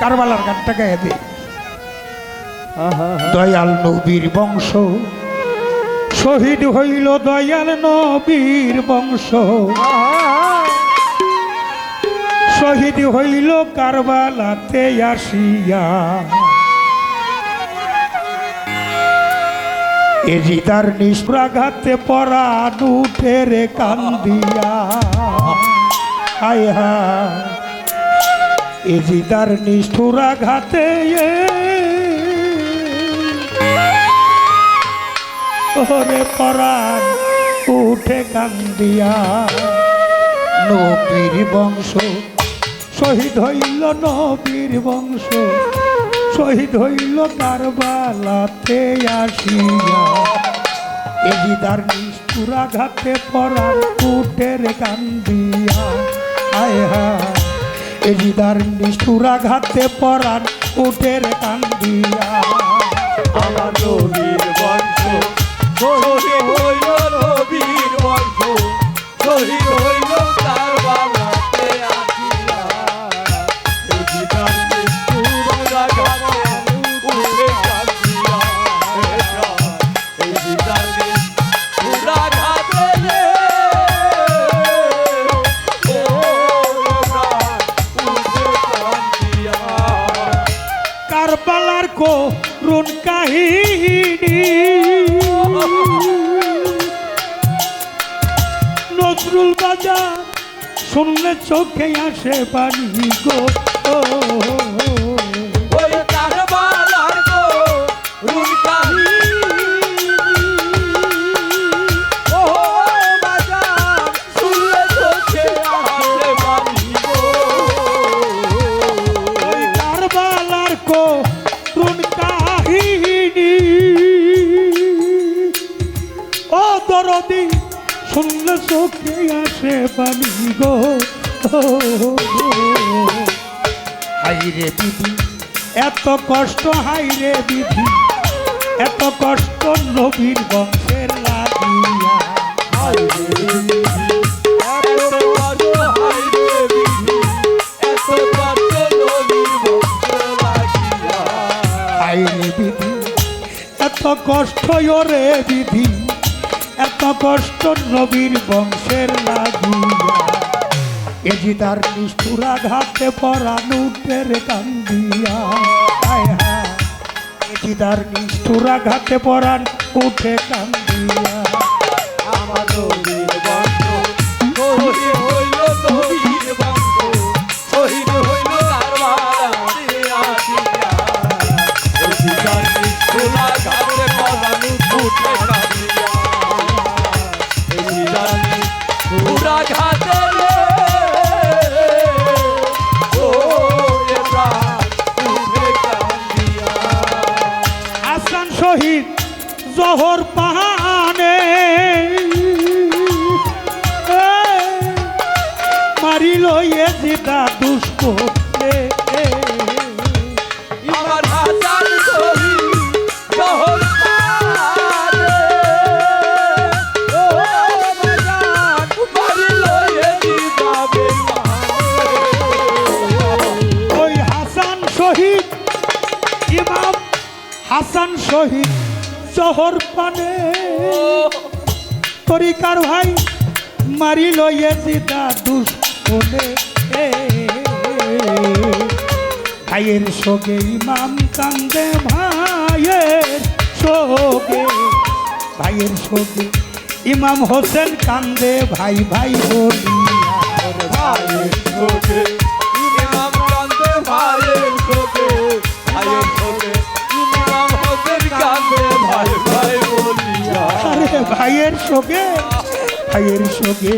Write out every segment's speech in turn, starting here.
কারবালার গানটা গায়ে দে। দয়াল নবীর বংশ শহীদ হইল দয়াল নবীর বংশ। শহীদ হইল কারবালাতে আসিয়া। এজিদার নিষ্প্রাঘাতে পরা নুঠের কান্দিয়া। হায় হায়। এজিদার নিষ্ঠুরাঘাতে ওরে পরাণ, উঠে কান্দিয়া নবীর বংশ। শহীদ হইল নবীর বংশ, শহীদ হইল কারবালাতে আসিয়া। এজিদার নিষ্ঠুরা ঘাতে পরাণ উঠের কান্দিয়া। আয় হায়। এজিদার নিষ্ঠুরা ঘাতে পরাণ উঠের কান্দিয়া। আমার রবির বন্ধ হইল রবির বন্ধ শহীদ হইল শুনলে চোখে আসে বাণী গো। দরদি শুনলে চোখে আসে গো? হাইরে বিধি এত কষ্ট হাইরে বিধি এত কষ্ট নবীর বংশের লাগিয়া। এত বড় হাইরে বিধি এত কষ্ট হাইরে বিধি। এত কষ্ট নবীর বংশের লাগিয়া এ যে তার নিষ্ঠুরা ঘাটে পরা নুটের কান্দিয়া। হায় হায় এজিদার নিষ্ঠুরা ঘাটে পরান উঠে কান্দিয়া। এ জিদা দুষ্ক আমার শহর যাবে ওই হাসান শহীদ শহীদ পানে। তরিকার ভাই মারিল এ জিদা দুষ্কনে ভাইয়ের সঙ্গে ইমাম কান্দে ভাইয়ের সঙ্গে। ভাইয়ের সঙ্গে ইমাম হোসেন কান্দে ভাই ভাই বলিয়া ভাইয়ের শোকে ইমাম কান্দে ভাইয়ের শোকে ভাইয়ের শোকে ইমাম হোসেন কান্দে ভাই ভাই ভাইয়ের ভাইয়ের সঙ্গে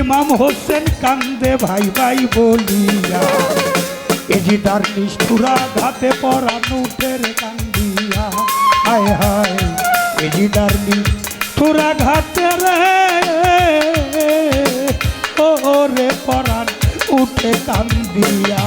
ইমাম হোসেন কান্দে, ভাই ভাই বলিয়া। এজি তার নিষ্ঠুরা ঘাতে পরা নুটের কান্দিয়া। হায় হায় এজি তার নিষ্ঠুরা ঘাতে রে। ও রে পরাণ উঠে কান্দিয়া।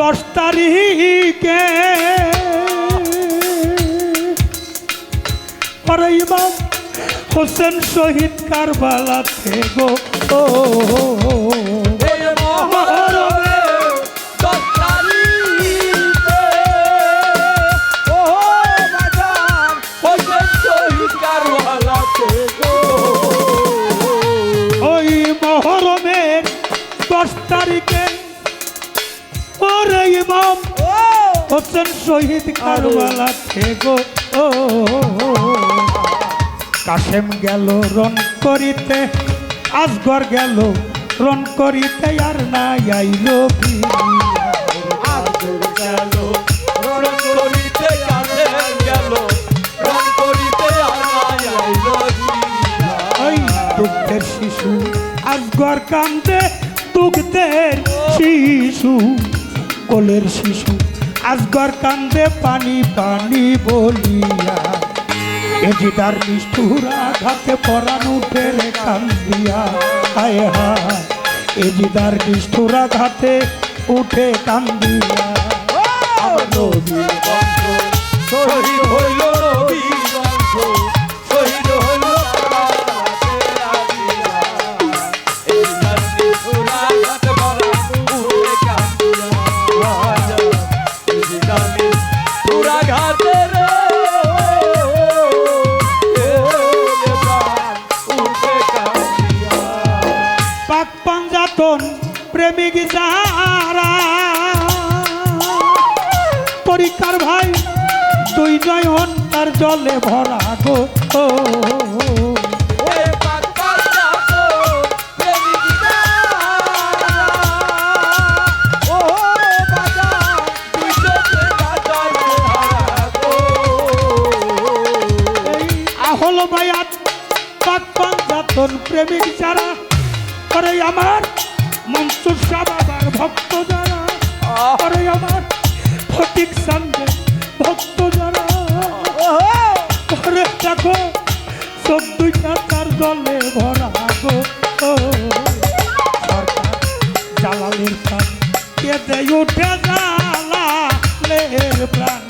দশ তারিখে। হোসেন শহীদ কারবালাতে গো। ও, শহীদ কারবালাতে গো ও। কাশেম গেল রন করিতে। আসগর গেল রন করিতে আর নাই আইলো। গেল রণ করিতে কাছে গেল। রণ করিতে আনাই আইল ওই দুঃখের শিশু আসগর কান্দে দুঃখের শিশু কোলের শিশু। আসগর কান্দে পানি পানি বলিয়া এজিদার তার নিষ্ঠুরা ঘাতে পরানু ফেলে কান্দিয়া হায় হায় এজিদার নিষ্ঠুরা ঘাতে উঠে কান্দিয়া। আমার হইল জলে ভরা গো ও, সব দুইটা তার জলে ভরা গো। সরকার জালালের প্রাণ কেঁদে উঠে জালালের প্রাণ।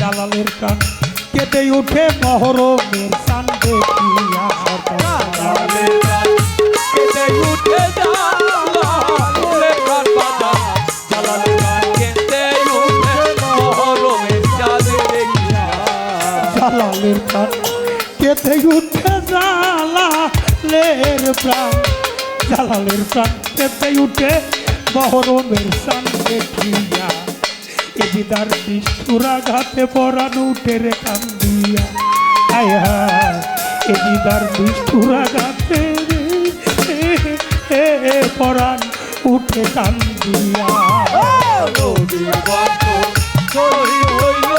জালালের প্রাণ কেঁদে উঠে মহরমের সান দেখিয়া সরকার জালালে প্রাণ। কেটে উঠে জালা ওরে প্রাণ বাজা জালালে প্রাণ কেটে উঠে মহরমের চাঁদ দেখিয়া জালালের প্রাণ। কেঁদে উঠে জালালের প্রাণ জালালের প্রাণ কেঁদে উঠে মহরমের সান দেখিয়া এদিদার নিষ্ঠুরা ঘাতে পরানো উঠে রে কান্দিয়া। হায় হায় এদিদার নিষ্ঠুরা ঘাতে রে পরাণ উঠে কান্দিয়া। হইল।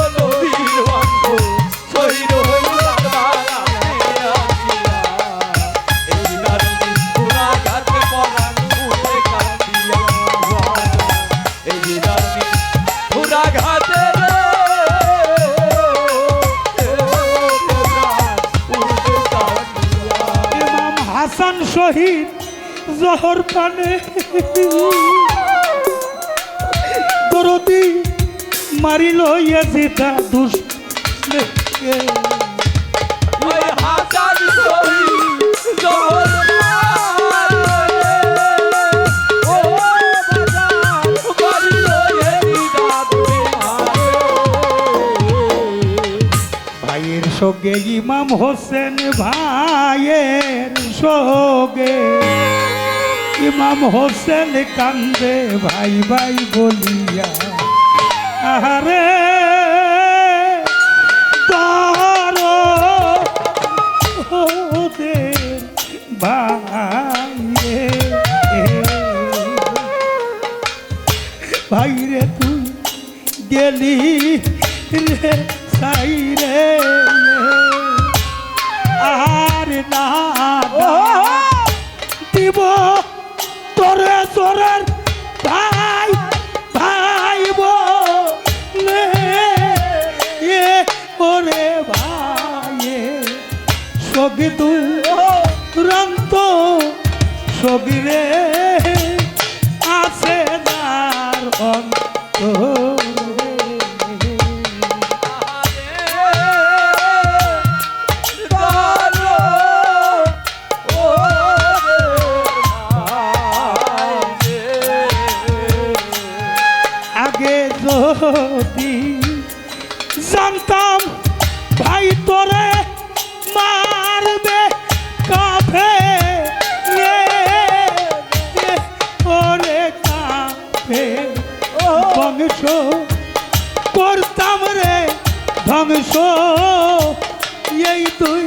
হাসান শহীদ জহর পানে দরদি মারিল দুষ্ট ওই হাসান শহীদ জহর সঙ্গে ইমাম হোসেন ভাইয়ের সঙ্গে ইমাম হোসেন কান্দে, ভাই ভাই বলিয়া, আহারে ভাইরে ভাইরে তুই গেলি রে সাই রে আর না তোরে তোরের ভাই ভাই নে। ওরে ভাই সবি তুই রান্ত সবি রে আছে তার অন্ত। করতাম রে ধ্বংস। এই তুই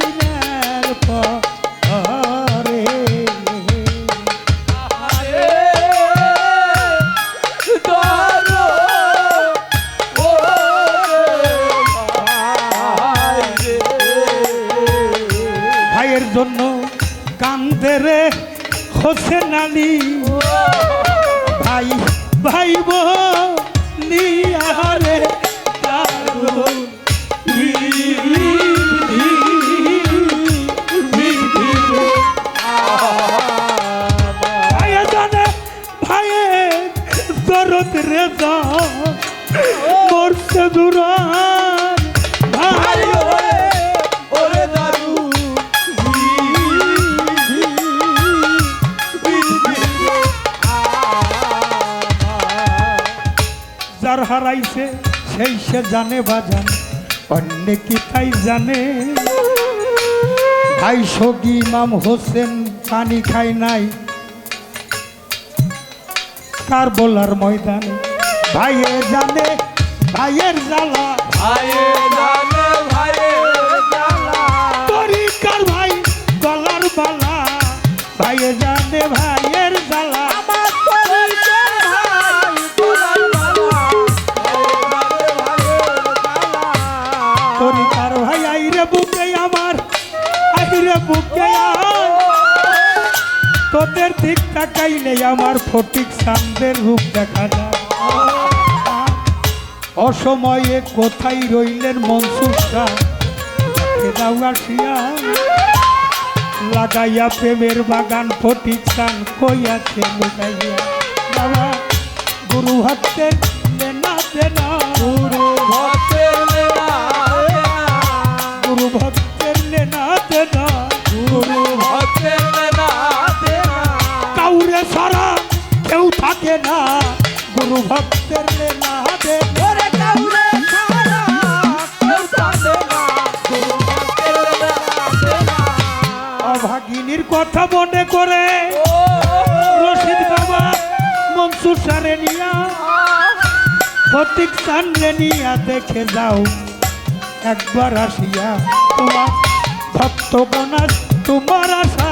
ভাইয়ের জন্য কান্দে রে হোসেন আলী। ভাই ভাই জানে বাজান, অন্য কি তাই জানে? ভাই সগি ইমাম হোসেন পানি খায় নাই। কার বলার ময়দানে, ভাইয়ে জানে, ভাইয়ের জ্বালা। তরিকার তোদের দিক তাকাইলে আমার ফটিক সান্দের রূপ দেখা যায়। অসময়ে কোথায় রইলেন মনসুরটা দাও আসিয়া। লাগাইয়া প্রেমের বাগান ফটিক সান কইয়াছে লুকাইয়া বাবা গুরু ভক্তের লেনা দেনা। গুরু ভক্তের লেনা দেনা। কাউরে কেউ থাকে না, গুরু ভক্তের লেনা দেনা অভাগিনীর কথা মনে করে রশিদ বাবা মনসুর সারে নিয়া ফটিক সান রে নিয়া দেখে যাও। একবার আসিয়া তোমার ভক্ত বনাস, তোমার আশা